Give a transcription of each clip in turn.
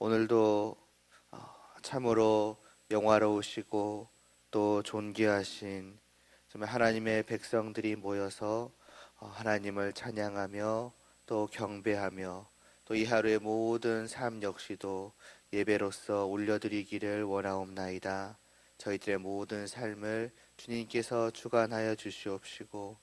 오늘도 어, 참으로 영화로우시고 또 존귀하신 정말 하나님의 백성들이 모여서 어, 하나님을 찬양하며 또 경배하며 또 이 하루의 모든 삶 역시도 예배로서 올려드리기를 원하옵나이다. 저희들의 모든 삶을 주님께서 주관하여 주시옵시고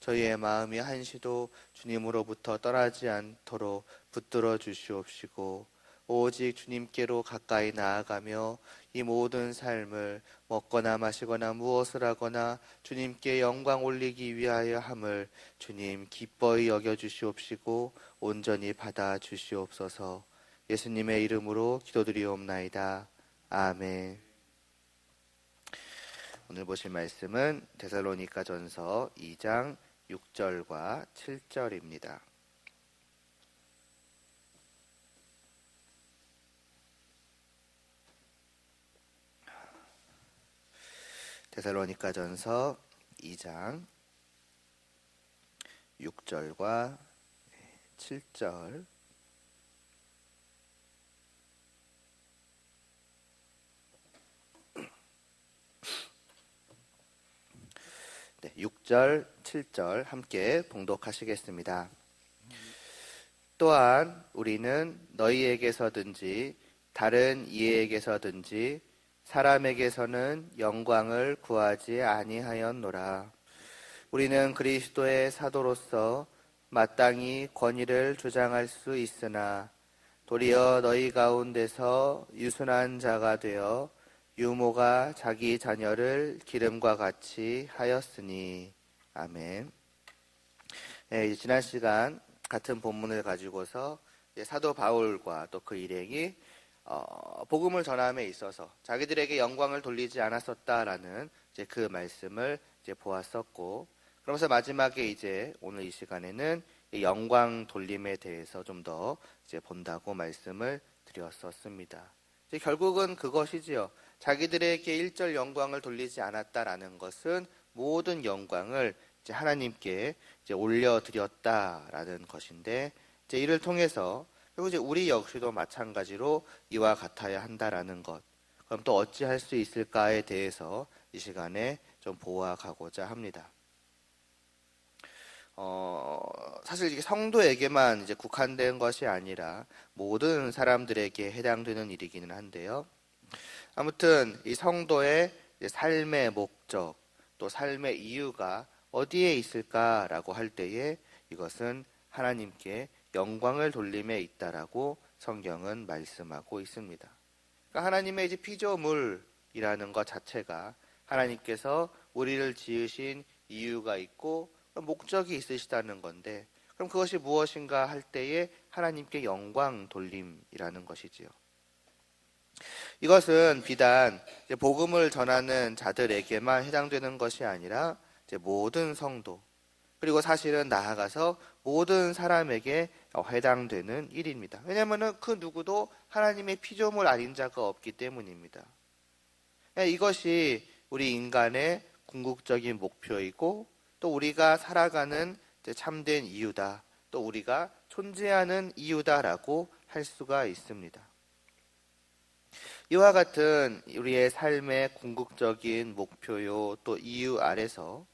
저희의 마음이 한시도 주님으로부터 떠나지 않도록 붙들어 주시옵시고 오직 주님께로 가까이 나아가며 이 모든 삶을 먹거나 마시거나 무엇을 하거나 주님께 영광 올리기 위하여 함을 주님 기뻐히 여겨 주시옵시고 온전히 받아 주시옵소서 예수님의 이름으로 기도드리옵나이다. 아멘. 오늘 보실 말씀은 데살로니가 전서 2장 6절과 7절입니다. 데살로니가 전서 2장 6절과 7절 네, 6절, 7절 함께 봉독하시겠습니다. 또한 우리는 너희에게서든지 다른 이에게서든지 사람에게서는 영광을 구하지 아니하였노라. 우리는 그리스도의 사도로서 마땅히 권위를 주장할 수 있으나 도리어 너희 가운데서 유순한 자가 되어 유모가 자기 자녀를 기름과 같이 하였으니 아멘. 네, 지난 시간 같은 본문을 가지고서 사도 바울과 또 그 일행이 어, 복음을 전함에 있어서 자기들에게 영광을 돌리지 않았었다라는 이제 그 말씀을 이제 보았었고 그러면서 마지막에 이제 오늘 이 시간에는 영광 돌림에 대해서 좀 더 이제 본다고 말씀을 드렸었습니다. 이제 결국은 그것이지요. 자기들에게 일절 영광을 돌리지 않았다라는 것은 모든 영광을 이제 하나님께 이제 올려드렸다라는 것인데 이제 이를 통해서 그리고 이제 우리 역시도 마찬가지로 이와 같아야 한다라는 것. 그럼 또 어찌할 수 있을까에 대해서 이 시간에 좀 보아가고자 합니다. 어, 사실 이게 성도에게만 이제 국한된 것이 아니라 모든 사람들에게 해당되는 일이기는 한데요. 아무튼 이 성도의 삶의 목적 또 삶의 이유가 어디에 있을까라고 할 때에 이것은 하나님께 영광을 돌림에 있다라고 성경은 말씀하고 있습니다. 그러니까 하나님의 이제 피조물이라는 것 자체가 하나님께서 우리를 지으신 이유가 있고 목적이 있으시다는 건데 그럼 그것이 무엇인가 할 때에 하나님께 영광 돌림이라는 것이지요. 이것은 비단 복음을 전하는 자들에게만 해당되는 것이 아니라 모든 성도 그리고 사실은 나아가서 모든 사람에게 해당되는 일입니다. 왜냐하면 그 누구도 하나님의 피조물 아닌 자가 없기 때문입니다. 이것이 우리 인간의 궁극적인 목표이고 또 우리가 살아가는 참된 이유다. 또 우리가 존재하는 이유다라고 할 수가 있습니다. 이와 같은 우리의 삶의 궁극적인 목표요 또 이유 아래서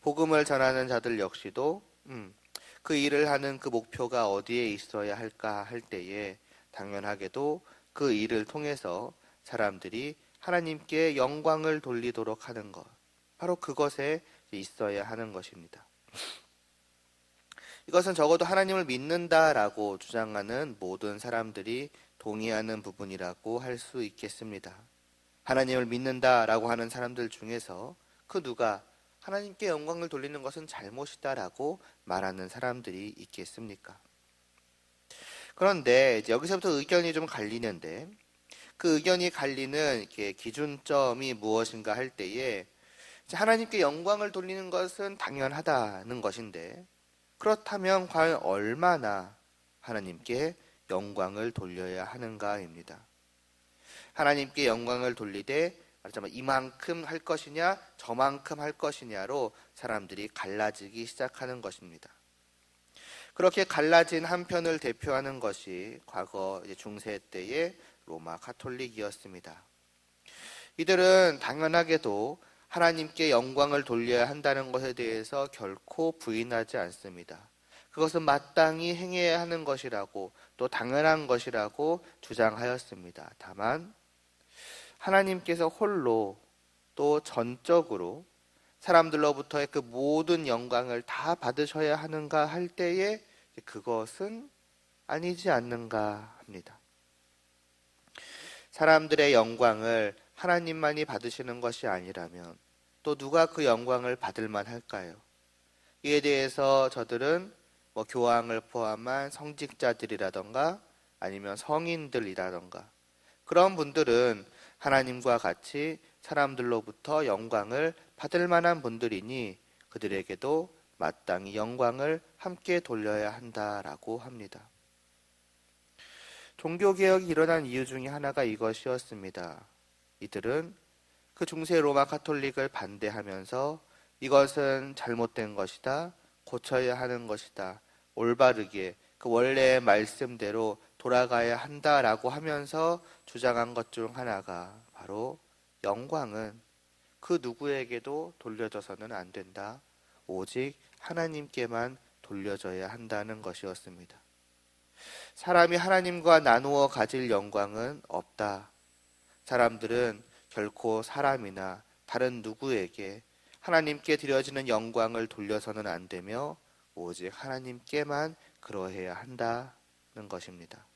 복음을 전하는 자들 역시도 음, 그 일을 하는 그 목표가 어디에 있어야 할까 할 때에 당연하게도 그 일을 통해서 사람들이 하나님께 영광을 돌리도록 하는 것. 바로 그것에 있어야 하는 것입니다. 이것은 적어도 하나님을 믿는다라고 주장하는 모든 사람들이 동의하는 부분이라고 할 수 있겠습니다. 하나님을 믿는다라고 하는 사람들 중에서 그 누가 하나님께 영광을 돌리는 것은 잘못이다라고 말하는 사람들이 있겠습니까? 그런데 여기서부터 의견이 좀 갈리는데 그 의견이 갈리는 기준점이 무엇인가 할 때에 하나님께 영광을 돌리는 것은 당연하다는 것인데 그렇다면 과연 얼마나 하나님께 영광을 돌려야 하는가입니다. 하나님께 영광을 돌리되 말하자면 이만큼 할 것이냐 저만큼 할 것이냐로 사람들이 갈라지기 시작하는 것입니다. 그렇게 갈라진 한 편을 대표하는 것이 과거 중세 때의 로마 카톨릭이었습니다. 이들은 당연하게도 하나님께 영광을 돌려야 한다는 것에 대해서 결코 부인하지 않습니다. 그것은 마땅히 행해야 하는 것이라고 또 당연한 것이라고 주장하였습니다. 다만 하나님께서 홀로 또 전적으로 사람들로부터의 그 모든 영광을 다 받으셔야 하는가 할 때에 그것은 아니지 않는가 합니다. 사람들의 영광을 하나님만이 받으시는 것이 아니라면 또 누가 그 영광을 받을 만할까요? 이에 대해서 저들은 뭐 교황을 포함한 성직자들이라던가 아니면 성인들이라던가 그런 분들은 하나님과 같이 사람들로부터 영광을 받을 만한 분들이니 그들에게도 마땅히 영광을 함께 돌려야 한다라고 합니다. 종교개혁이 일어난 이유 중에 하나가 이것이었습니다. 이들은 그 중세 로마 카톨릭을 반대하면서 이것은 잘못된 것이다, 고쳐야 하는 것이다, 올바르게 그 원래의 말씀대로 돌아가야 한다라고 하면서 주장한 것 중 하나가 바로 영광은 그 누구에게도 돌려져서는 안 된다. 오직 하나님께만 돌려져야 한다는 것이었습니다. 사람이 하나님과 나누어 가질 영광은 없다. 사람들은 결코 사람이나 다른 누구에게 하나님께 드려지는 영광을 돌려서는 안 되며 오직 하나님께만 그러해야 한다는 것입니다.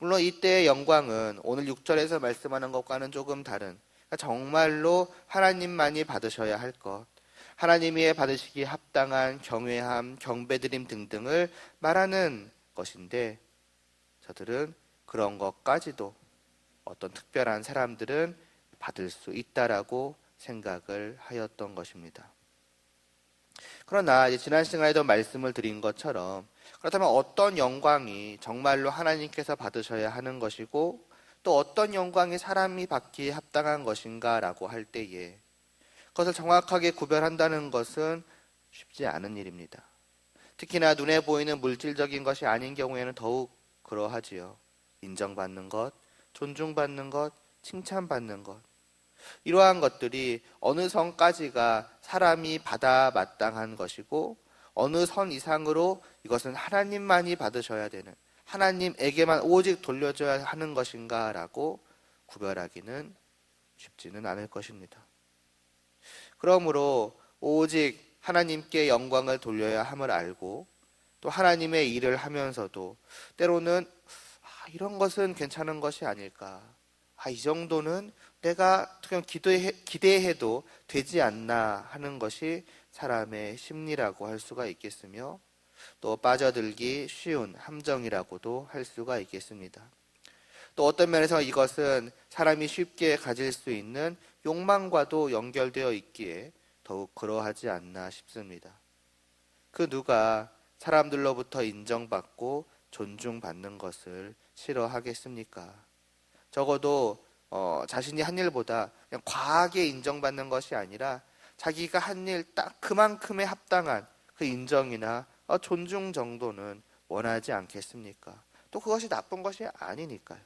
물론 이때의 영광은 오늘 6절에서 말씀하는 것과는 조금 다른 그러니까 정말로 하나님만이 받으셔야 할 것, 하나님이 받으시기 합당한 경외함, 경배드림 등등을 말하는 것인데 저들은 그런 것까지도 어떤 특별한 사람들은 받을 수 있다라고 생각을 하였던 것입니다. 그러나 지난 시간에도 말씀을 드린 것처럼 그렇다면 어떤 영광이 정말로 하나님께서 받으셔야 하는 것이고 또 어떤 영광이 사람이 받기에 합당한 것인가라고 할 때에 그것을 정확하게 구별한다는 것은 쉽지 않은 일입니다. 특히나 눈에 보이는 물질적인 것이 아닌 경우에는 더욱 그러하지요. 인정받는 것, 존중받는 것, 칭찬받는 것. 이러한 것들이 어느 선까지가 사람이 받아 마땅한 것이고 어느 선 이상으로 이것은 하나님만이 받으셔야 되는 하나님에게만 오직 돌려줘야 하는 것인가라고 구별하기는 쉽지는 않을 것입니다. 그러므로 오직 하나님께 영광을 돌려야 함을 알고 또 하나님의 일을 하면서도 때로는 아, 이런 것은 괜찮은 것이 아닐까. 아, 이 정도는 내가 그냥 기도해, 기대해도 되지 않나 하는 것이 사람의 심리라고 할 수가 있겠으며 또 빠져들기 쉬운 함정이라고도 할 수가 있겠습니다. 또 어떤 면에서 이것은 사람이 쉽게 가질 수 있는 욕망과도 연결되어 있기에 더욱 그러하지 않나 싶습니다. 그 누가 사람들로부터 인정받고 존중받는 것을 싫어하겠습니까? 적어도 어, 자신이 한 일보다 그냥 과하게 인정받는 것이 아니라 자기가 한 일 딱 그만큼에 합당한 그 인정이나 어, 존중 정도는 원하지 않겠습니까? 또 그것이 나쁜 것이 아니니까요.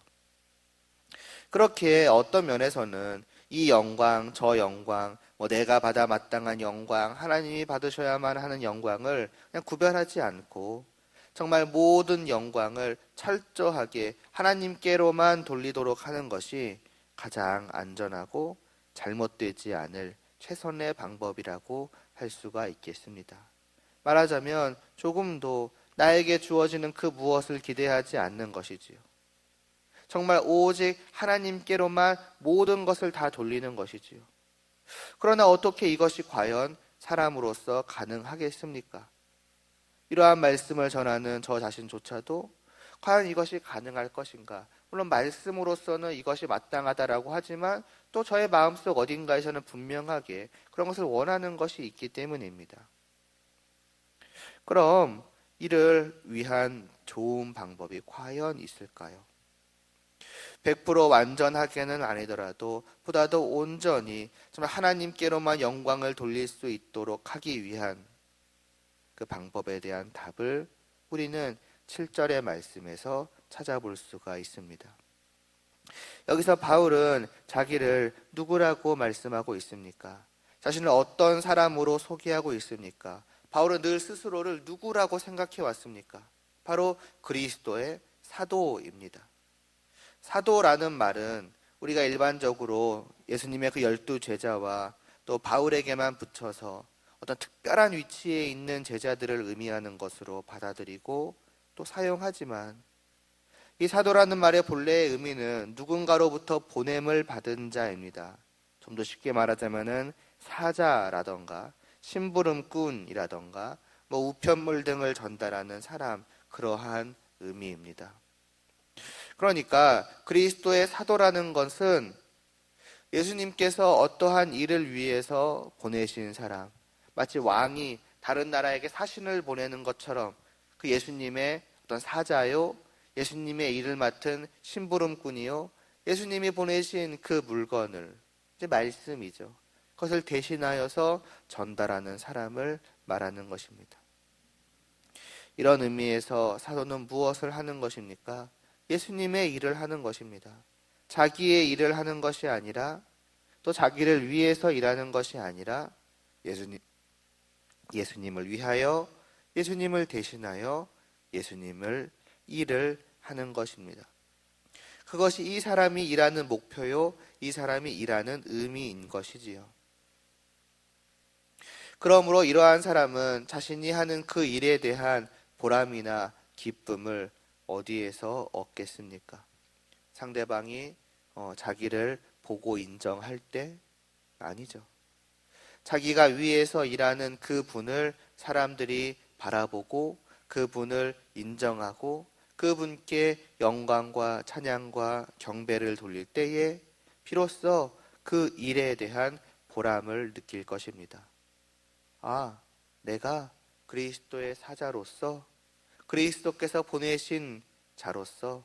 그렇게 어떤 면에서는 이 영광, 저 영광, 뭐 내가 받아 마땅한 영광, 하나님이 받으셔야만 하는 영광을 그냥 구별하지 않고 정말 모든 영광을 철저하게 하나님께로만 돌리도록 하는 것이 가장 안전하고 잘못되지 않을 최선의 방법이라고 할 수가 있겠습니다. 말하자면 조금도 나에게 주어지는 그 무엇을 기대하지 않는 것이지요. 정말 오직 하나님께로만 모든 것을 다 돌리는 것이지요. 그러나 어떻게 이것이 과연 사람으로서 가능하겠습니까? 이러한 말씀을 전하는 저 자신조차도 과연 이것이 가능할 것인가? 물론 말씀으로서는 이것이 마땅하다라고 하지만 또 저의 마음속 어딘가에서는 분명하게 그런 것을 원하는 것이 있기 때문입니다. 그럼 이를 위한 좋은 방법이 과연 있을까요? 100% 완전하게는 아니더라도 보다 더 온전히 정말 하나님께로만 영광을 돌릴 수 있도록 하기 위한 그 방법에 대한 답을 우리는 7절의 말씀에서 찾아볼 수가 있습니다. 여기서 바울은 자기를 누구라고 말씀하고 있습니까? 자신을 어떤 사람으로 소개하고 있습니까? 바울은 늘 스스로를 누구라고 생각해 왔습니까? 바로 그리스도의 사도입니다. 사도라는 말은 우리가 일반적으로 예수님의 그 열두 제자와 또 바울에게만 붙여서 어떤 특별한 위치에 있는 제자들을 의미하는 것으로 받아들이고 또 사용하지만 이 사도라는 말의 본래의 의미는 누군가로부터 보냄을 받은 자입니다. 좀 더 쉽게 말하자면은 사자라던가 심부름꾼이라던가 뭐 우편물 등을 전달하는 사람 그러한 의미입니다. 그러니까 그리스도의 사도라는 것은 예수님께서 어떠한 일을 위해서 보내신 사람, 마치 왕이 다른 나라에게 사신을 보내는 것처럼 그 예수님의 어떤 사자요, 예수님의 일을 맡은 심부름꾼이요, 예수님이 보내신 그 물건을 이제 말씀이죠. 그것을 대신하여서 전달하는 사람을 말하는 것입니다. 이런 의미에서 사도는 무엇을 하는 것입니까? 예수님의 일을 하는 것입니다. 자기의 일을 하는 것이 아니라 또 자기를 위해서 일하는 것이 아니라 예수님, 예수님을 위하여 예수님을 대신하여 예수님을 일을 하는 것입니다. 그것이 이 사람이 일하는 목표요, 이 사람이 일하는 의미인 것이지요. 그러므로 이러한 사람은 자신이 하는 그 일에 대한 보람이나 기쁨을 어디에서 얻겠습니까? 상대방이 어, 자기를 보고 인정할 때 아니죠. 자기가 위에서 일하는 그 분을 사람들이 바라보고 그 분을 인정하고 그 분께 영광과 찬양과 경배를 돌릴 때에 비로소 그 일에 대한 보람을 느낄 것입니다. 아, 내가 그리스도의 사자로서 그리스도께서 보내신 자로서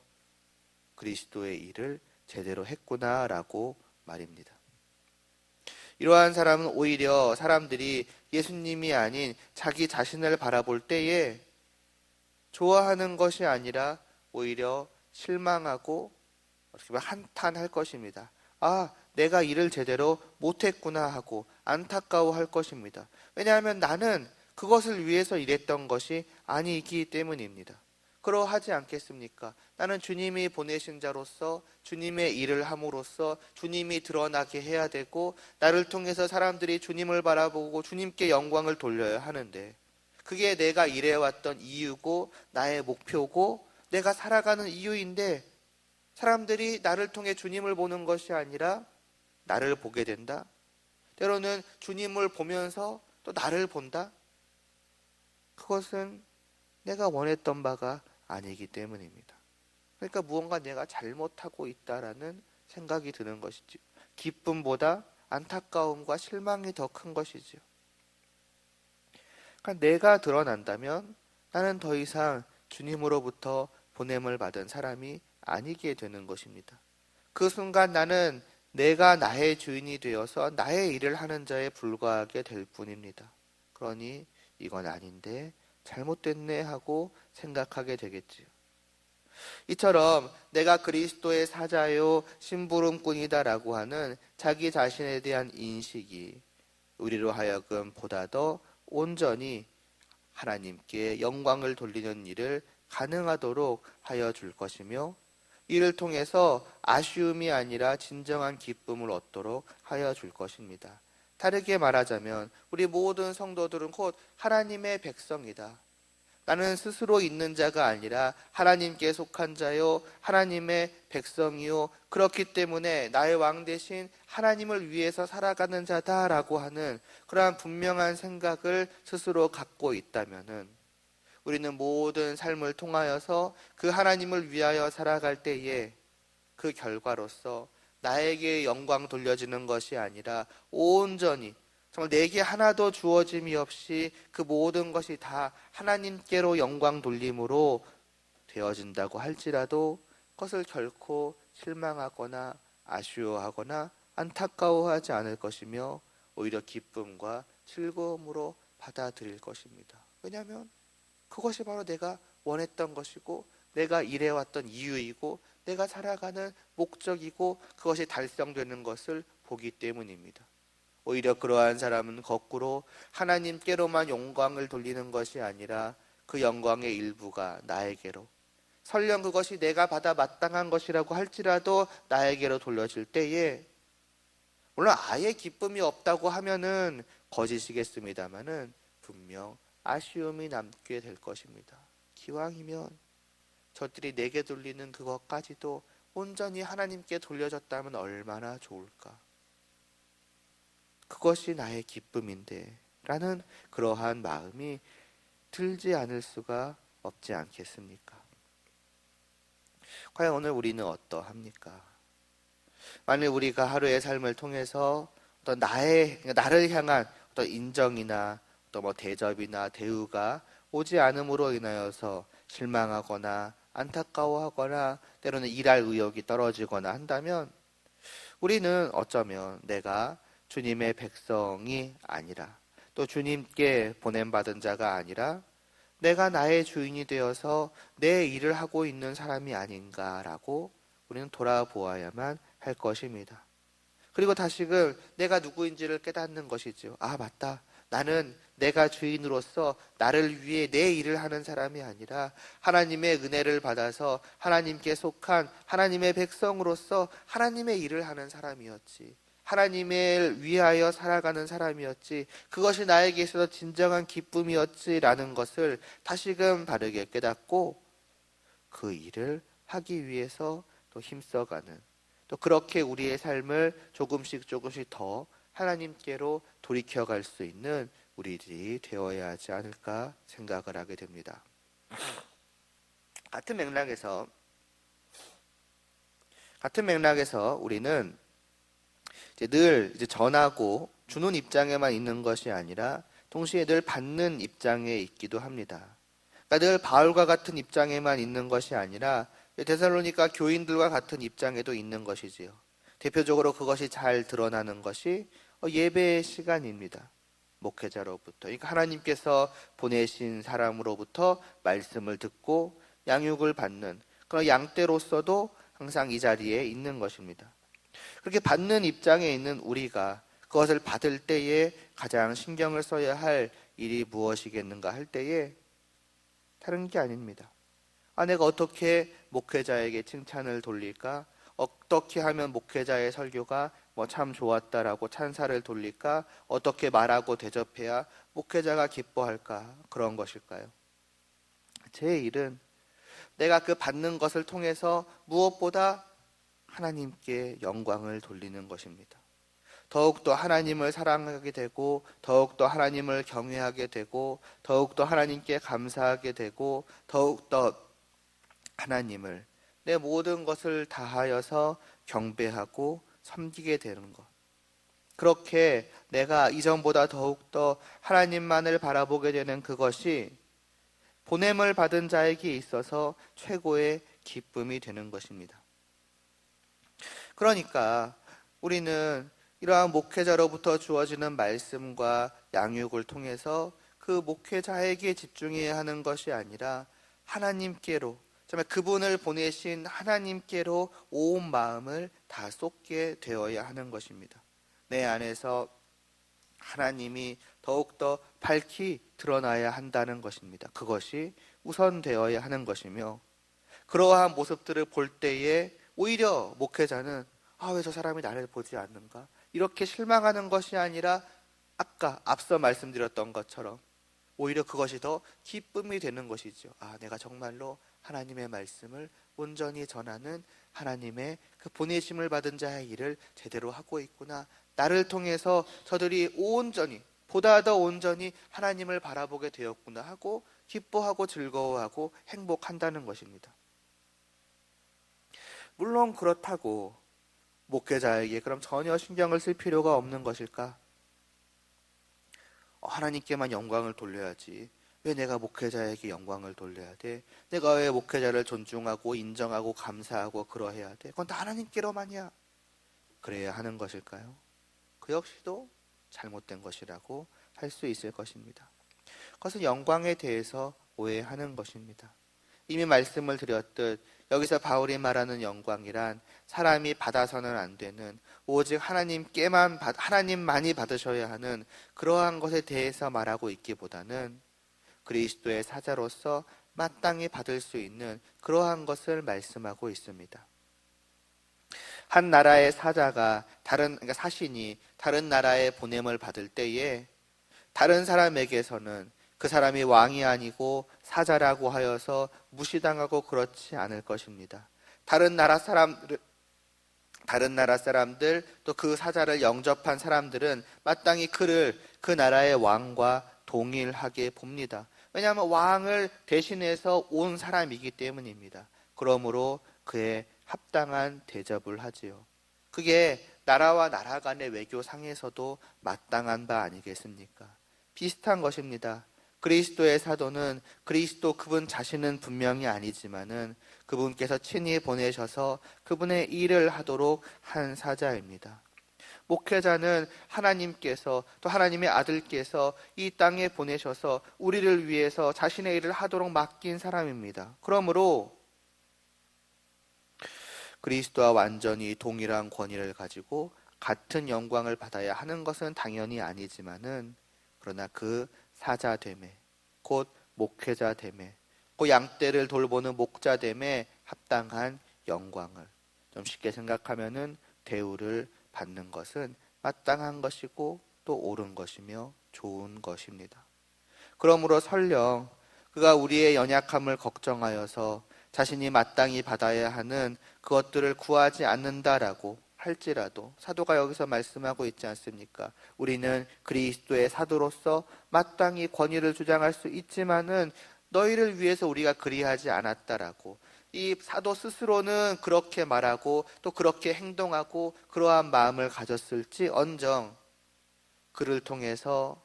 그리스도의 일을 제대로 했구나라고 말입니다. 이러한 사람은 오히려 사람들이 예수님이 아닌 자기 자신을 바라볼 때에 좋아하는 것이 아니라 오히려 실망하고 어떻게 보면 한탄할 것입니다. 아, 내가 일을 제대로 못했구나 하고 안타까워할 것입니다. 왜냐하면 나는 그것을 위해서 일했던 것이 아니기 때문입니다. 그러하지 않겠습니까? 나는 주님이 보내신 자로서 주님의 일을 함으로써 주님이 드러나게 해야 되고 나를 통해서 사람들이 주님을 바라보고 주님께 영광을 돌려야 하는데 그게 내가 일해왔던 이유고 나의 목표고 내가 살아가는 이유인데 사람들이 나를 통해 주님을 보는 것이 아니라 나를 보게 된다. 때로는 주님을 보면서 또 나를 본다. 그것은 내가 원했던 바가 아니기 때문입니다. 그러니까 무언가 내가 잘못하고 있다라는 생각이 드는 것이죠. 기쁨보다 안타까움과 실망이 더 큰 것이죠. 그러니까 내가 드러난다면 나는 더 이상 주님으로부터 보냄을 받은 사람이 아니게 되는 것입니다. 그 순간 나는 내가 나의 주인이 되어서 나의 일을 하는 자에 불과하게 될 뿐입니다. 그러니 이건 아닌데 잘못됐네 하고 생각하게 되겠지요. 이처럼 내가 그리스도의 사자요 심부름꾼이다라고 하는 자기 자신에 대한 인식이 우리로 하여금 보다 더 온전히 하나님께 영광을 돌리는 일을 가능하도록 하여 줄 것이며 이를 통해서 아쉬움이 아니라 진정한 기쁨을 얻도록 하여 줄 것입니다. 다르게 말하자면 우리 모든 성도들은 곧 하나님의 백성이다. 나는 스스로 있는 자가 아니라 하나님께 속한 자요, 하나님의 백성이요. 그렇기 때문에 나의 왕 대신 하나님을 위해서 살아가는 자다라고 하는 그러한 분명한 생각을 스스로 갖고 있다면은 우리는 모든 삶을 통하여서 그 하나님을 위하여 살아갈 때에 그 결과로서 나에게 영광 돌려지는 것이 아니라 온전히 정말 내게 하나도 주어짐이 없이 그 모든 것이 다 하나님께로 영광 돌림으로 되어진다고 할지라도 그것을 결코 실망하거나 아쉬워하거나 안타까워하지 않을 것이며 오히려 기쁨과 즐거움으로 받아들일 것입니다. 왜냐하면 그것이 바로 내가 원했던 것이고 내가 일해왔던 이유이고 내가 살아가는 목적이고 그것이 달성되는 것을 보기 때문입니다. 오히려 그러한 사람은 거꾸로 하나님께로만 영광을 돌리는 것이 아니라 그 영광의 일부가 나에게로 설령 그것이 내가 받아 마땅한 것이라고 할지라도 나에게로 돌려질 때에 물론 아예 기쁨이 없다고 하면은 거짓이겠습니다마는 분명 아쉬움이 남게 될 것입니다. 기왕이면 저들이 내게 돌리는 그것까지도 온전히 하나님께 돌려졌다면 얼마나 좋을까. 그것이 나의 기쁨인데 라는 그러한 마음이 들지 않을 수가 없지 않겠습니까? 과연 오늘 우리는 어떠합니까? 만일 우리가 하루의 삶을 통해서 어떤 나의 그러니까 나를 향한 어떤 인정이나 또뭐 대접이나 대우가 오지 않음으로 인하여서 실망하거나 안타까워하거나 때로는 일할 의욕이 떨어지거나 한다면 우리는 어쩌면 내가 주님의 백성이 아니라 또 주님께 보냄받은 자가 아니라 내가 나의 주인이 되어서 내 일을 하고 있는 사람이 아닌가라고 우리는 돌아보아야만 할 것입니다. 그리고 다시금 내가 누구인지를 깨닫는 것이죠. 아, 맞다. 나는 내가 주인으로서 나를 위해 내 일을 하는 사람이 아니라 하나님의 은혜를 받아서 하나님께 속한 하나님의 백성으로서 하나님의 일을 하는 사람이었지. 하나님을 위하여 살아가는 사람이었지. 그것이 나에게 있어서 진정한 기쁨이었지라는 것을 다시금 바르게 깨닫고 그 일을 하기 위해서 또 힘써가는 또 그렇게 우리의 삶을 조금씩 조금씩 더 하나님께로 돌이켜 갈 수 있는 우리들이 되어야 하지 않을까 생각을 하게 됩니다. 같은 맥락에서 같은 맥락에서 우리는 이제 늘 이제 전하고 주는 입장에만 있는 것이 아니라 동시에 늘 받는 입장에 있기도 합니다. 그러니까 늘 바울과 같은 입장에만 있는 것이 아니라 데살로니가 교인들과 같은 입장에도 있는 것이지요. 대표적으로 그것이 잘 드러나는 것이 예배의 시간입니다. 목회자로부터. 그러니까 하나님께서 보내신 사람으로부터 말씀을 듣고 양육을 받는 그런 양떼로서도 항상 이 자리에 있는 것입니다. 그렇게 받는 입장에 있는 우리가 그것을 받을 때에 가장 신경을 써야 할 일이 무엇이겠는가 할 때에 다른 게 아닙니다. 아, 내가 어떻게 목회자에게 칭찬을 돌릴까? 어떻게 하면 목회자의 설교가 뭐 참 좋았다라고 찬사를 돌릴까? 어떻게 말하고 대접해야 목회자가 기뻐할까? 그런 것일까요? 제 일은 내가 그 받는 것을 통해서 무엇보다 하나님께 영광을 돌리는 것입니다. 더욱더 하나님을 사랑하게 되고, 더욱더 하나님을 경외하게 되고, 더욱더 하나님께 감사하게 되고, 더욱더 하나님을 내 모든 것을 다하여서 경배하고 섬기게 되는 것. 그렇게 내가 이전보다 더욱더 하나님만을 바라보게 되는 그것이 보냄을 받은 자에게 있어서 최고의 기쁨이 되는 것입니다. 그러니까 우리는 이러한 목회자로부터 주어지는 말씀과 양육을 통해서 그 목회자에게 집중해야 하는 것이 아니라 하나님께로 정말 그분을 보내신 하나님께로 온 마음을 다 쏟게 되어야 하는 것입니다. 내 안에서 하나님이 더욱더 밝히 드러나야 한다는 것입니다. 그것이 우선되어야 하는 것이며 그러한 모습들을 볼 때에 오히려 목회자는 아, 왜 저 사람이 나를 보지 않는가? 이렇게 실망하는 것이 아니라 아까 앞서 말씀드렸던 것처럼 오히려 그것이 더 기쁨이 되는 것이죠. 아, 내가 정말로 하나님의 말씀을 온전히 전하는 하나님의 그 보내심을 받은 자의 일을 제대로 하고 있구나. 나를 통해서 저들이 온전히 보다 더 온전히 하나님을 바라보게 되었구나 하고 기뻐하고 즐거워하고 행복한다는 것입니다. 물론 그렇다고 목회자에게 그럼 전혀 신경을 쓸 필요가 없는 것일까? 어, 하나님께만 영광을 돌려야지. 왜 내가 목회자에게 영광을 돌려야 돼? 내가 왜 목회자를 존중하고 인정하고 감사하고 그러해야 돼? 그건 다 하나님께로만이야. 그래야 하는 것일까요? 그 역시도 잘못된 것이라고 할 수 있을 것입니다. 그것은 영광에 대해서 오해하는 것입니다. 이미 말씀을 드렸듯 여기서 바울이 말하는 영광이란 사람이 받아서는 안 되는 오직 하나님께만 받, 하나님만이 받으셔야 하는 그러한 것에 대해서 말하고 있기보다는 그리스도의 사자로서 마땅히 받을 수 있는 그러한 것을 말씀하고 있습니다. 한 나라의 사자가 다른 그러니까 사신이 다른 나라의 보냄을 받을 때에 다른 사람에게서는 그 사람이 왕이 아니고 사자라고 하여서 무시당하고 그렇지 않을 것입니다. 다른 나라 사람들 다른 나라 사람들 또 그 사자를 영접한 사람들은 마땅히 그를 그 나라의 왕과 동일하게 봅니다. 왜냐하면 왕을 대신해서 온 사람이기 때문입니다. 그러므로 그의 합당한 대접을 하지요. 그게 나라와 나라 간의 외교상에서도 마땅한 바 아니겠습니까? 비슷한 것입니다. 그리스도의 사도는 그리스도 그분 자신은 분명히 아니지만은 그분께서 친히 보내셔서 그분의 일을 하도록 한 사자입니다. 목회자는 하나님께서 또 하나님의 아들께서 이 땅에 보내셔서 우리를 위해서 자신의 일을 하도록 맡긴 사람입니다. 그러므로 그리스도와 완전히 동일한 권위를 가지고 같은 영광을 받아야 하는 것은 당연히 아니지만은 그러나 그 사자됨에 곧 목회자됨에 그 양떼를 돌보는 목자됨에 합당한 영광을 좀 쉽게 생각하면은 대우를 받는 것은 마땅한 것이고 또 옳은 것이며 좋은 것입니다. 그러므로 설령 그가 우리의 연약함을 걱정하여서 자신이 마땅히 받아야 하는 그것들을 구하지 않는다라고 할지라도 사도가 여기서 말씀하고 있지 않습니까? 우리는 그리스도의 사도로서 마땅히 권위를 주장할 수 있지만은 너희를 위해서 우리가 그리하지 않았다라고 이 사도 스스로는 그렇게 말하고 또 그렇게 행동하고 그러한 마음을 가졌을지 언정 그를 통해서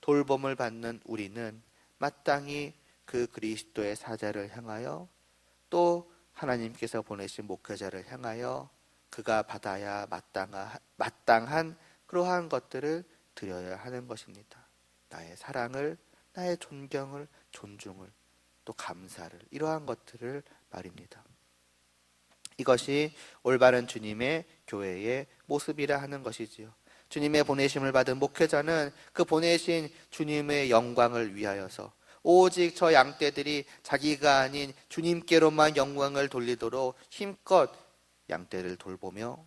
돌봄을 받는 우리는 마땅히 그 그리스도의 사자를 향하여 또 하나님께서 보내신 목회자를 향하여 그가 받아야 마땅한 그러한 것들을 드려야 하는 것입니다. 나의 사랑을, 나의 존경을, 존중을, 또 감사를, 이러한 것들을 말입니다. 이것이 올바른 주님의 교회의 모습이라 하는 것이지요. 주님의 보내심을 받은 목회자는 그 보내신 주님의 영광을 위하여서 오직 저 양떼들이 자기가 아닌 주님께로만 영광을 돌리도록 힘껏 양떼를 돌보며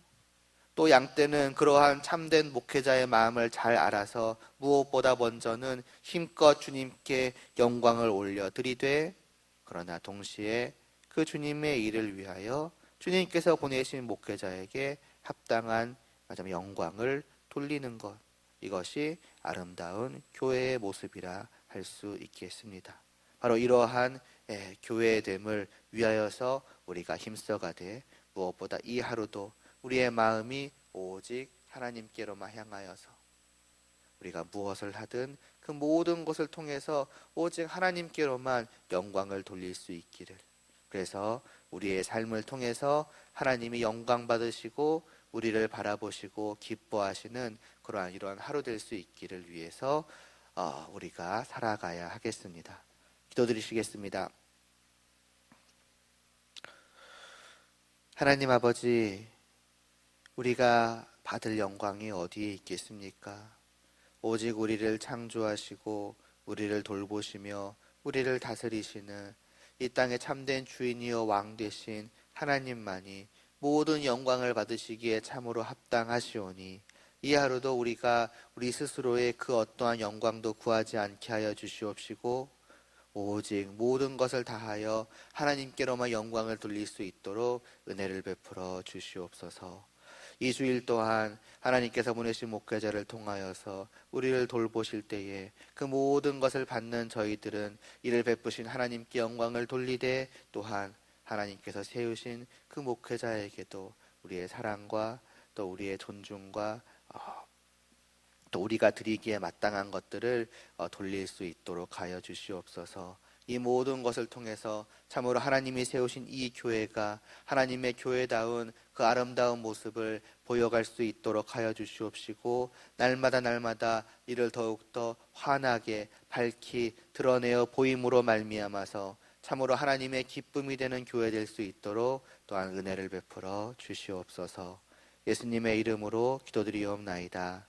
또 양떼는 그러한 참된 목회자의 마음을 잘 알아서 무엇보다 먼저는 힘껏 주님께 영광을 올려 드리되 그러나 동시에 그 주님의 일을 위하여 주님께서 보내신 목회자에게 합당한 영광을 돌리는 것 이것이 아름다운 교회의 모습이라 할 수 있겠습니다. 바로 이러한 예, 교회됨을 위하여서 우리가 힘써가되 무엇보다 이 하루도 우리의 마음이 오직 하나님께로만 향하여서 우리가 무엇을 하든 그 모든 것을 통해서 오직 하나님께로만 영광을 돌릴 수 있기를. 그래서 우리의 삶을 통해서 하나님이 영광 받으시고 우리를 바라보시고 기뻐하시는 그러한 이러한 하루 될 수 있기를 위해서 어, 우리가 살아가야 하겠습니다. 기도드리시겠습니다. 하나님 아버지, 우리가 받을 영광이 어디에 있겠습니까? 오직 우리를 창조하시고 우리를 돌보시며 우리를 다스리시는 이 땅의 참된 주인이여 왕 되신 하나님만이 모든 영광을 받으시기에 참으로 합당하시오니 이 하루도 우리가 우리 스스로의 그 어떠한 영광도 구하지 않게 하여 주시옵시고 오직 모든 것을 다하여 하나님께로만 영광을 돌릴 수 있도록 은혜를 베풀어 주시옵소서. 이 주일 또한 하나님께서 보내신 목회자를 통하여서 우리를 돌보실 때에 그 모든 것을 받는 저희들은 이를 베푸신 하나님께 영광을 돌리되 또한 하나님께서 세우신 그 목회자에게도 우리의 사랑과 또 우리의 존중과 어, 또 우리가 드리기에 마땅한 것들을 어, 돌릴 수 있도록 하여 주시옵소서. 이 모든 것을 통해서 참으로 하나님이 세우신 이 교회가 하나님의 교회다운 그 아름다운 모습을 보여갈 수 있도록 하여 주시옵시고 날마다 날마다 이를 더욱더 환하게 밝히 드러내어 보임으로 말미암아서 참으로 하나님의 기쁨이 되는 교회 될 수 있도록 또한 은혜를 베풀어 주시옵소서. 예수님의 이름으로 기도드리옵나이다.